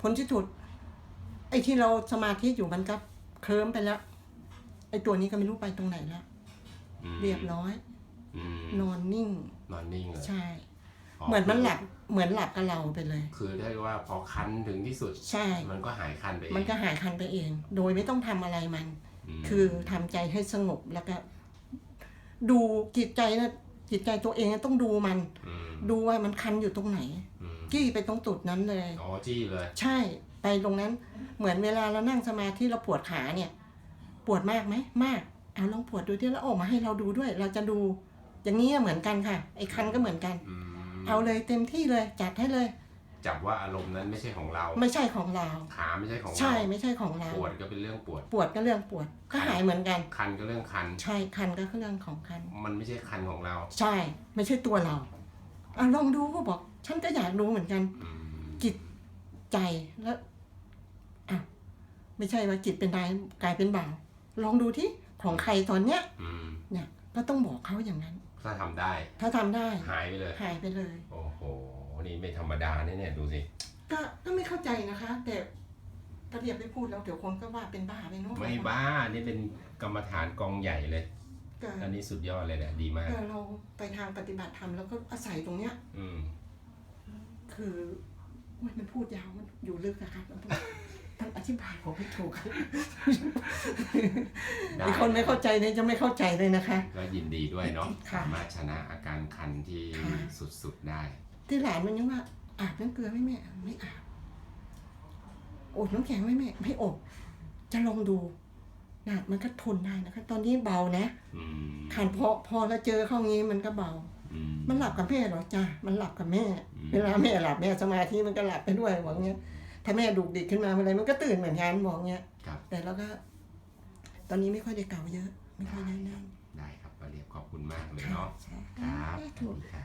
ผลที่สุด ไอ้ที่เราสมาธิอยู่มันก็เคลิ้มไปแล้ว ไอ้ตัวนี้ก็ไม่รู้ไปตรงไหนแล้วอืมเรียบร้อยอืมนอนนิ่ง นอนนิ่งเลยใช่ เหมือนมันหลับ เหมือนหลับกับเราไปเลย คือได้ว่าพอคันถึงที่สุด ใช่ มันก็หายคันไปเอง มันก็หายคันไปเอง โดยไม่ต้องทำอะไรมันมคือทำใจให้สงบแล้วก็ ดูจิตใจนะจิตใจตัวเองต้องดูมันอืมดูว่ามันคันอยู่ตรงไหนอืม จี้ไปตรงจุดนั้นเลย อ๋อจี้เลย ใช่ไปตรงนั้นเหมือนเวลาเรานั่งสมาธิเราปวดขาเนี่ย ปวดมากไหมมากเอาลองปวดดูที่แล้วออกมาให้เราดูด้วย เราจะดู อย่างนี้เหมือนกันค่ะ ไอ้คันก็เหมือนกัน อืมเอาเลยเต็มที่เลยจัดให้เลย จับว่าอารมณ์นั้นไม่ใช่ของเรา ไม่ใช่ของเรา ขาไม่ใช่ของเราใช่ไม่ใช่ของเรา ปวดก็เป็นเรื่องปวด ปวดก็เรื่องปวดก็หายเหมือนกัน คันก็เรื่องคัน ใช่คันก็เรื่องของคัน มันไม่ใช่คันของเรา ใช่ ไม่ใช่ตัวเราอะลองดูก็บอก ฉันก็อยากรู้เหมือนกันอืมจิตใจแล้วอะไม่ใช่ว่าจิตเป็นนายกลายเป็นบ่าวลองดูที่ของใครตอนเนี้ยอืมเนี่ย ก็ต้องบอกเขาอย่างนั้น ถ้าทำได้ ถ้าทำได้หายไปเลย หายไปเลย โอ้โห นี่ไม่ธรรมดาเนี่ยเนี่ยดูสิ ก็ก็ไม่เข้าใจนะคะ แต่ถ้าเรียบได้พูดแล้วเดี๋ยวคนก็ว่าเป็นบ้าไปเนาะไม่บ้า นี่เป็นกรรมฐานกองใหญ่เลย ก็อันนี้สุดยอดเลยแหละ ดีมาก ก็เราไปทางปฏิบัติธรรมแล้วก็อาศัยตรงเนี้ย อืม คือโอ้ยมันพูดยาวมันอยู่ลึกนะคะมันพูดมันอธิบายผมไม่ถูกได้ไอคนไม่เข้าใจเนี่ยจะไม่เข้าใจเลยนะคะ ก็ยินดีด้วยเนาะค่ะ สามารถชนะอาการคันที่ค่ะสุดๆได้ ที่หลานมันยังว่าอาบน้ำเกลือไหมแม่ไม่อาบอบน้ำแข็งไหมแม่ไม่อบ จะลองดูนะมันก็ทนได้นะคะ ตอนนี้เบานะอืมขันพอพอเราเจอเข้างี้มันก็เบาอื มมันหลับกับแม่เหรอจ้ามันหลับกับแม่อืมเวลาแม่หลับแม่สมาธิมันก็หลับไปด้วยบอกเงี้ย ถ้าแม่ดุกดิกขึ้นมาเมื่อไรมันก็ตื่นเหมือนกันบอกเงี้ยครับแต่เราก็ ตอนนี้ไม่ค่อยได้เก่าเยอะ ไม่ค่อยได้นั่งได้ครับป้าเรียบขอบคุณมากเลยค่ะเนาะใช่ครับถูกสวัสดีครับ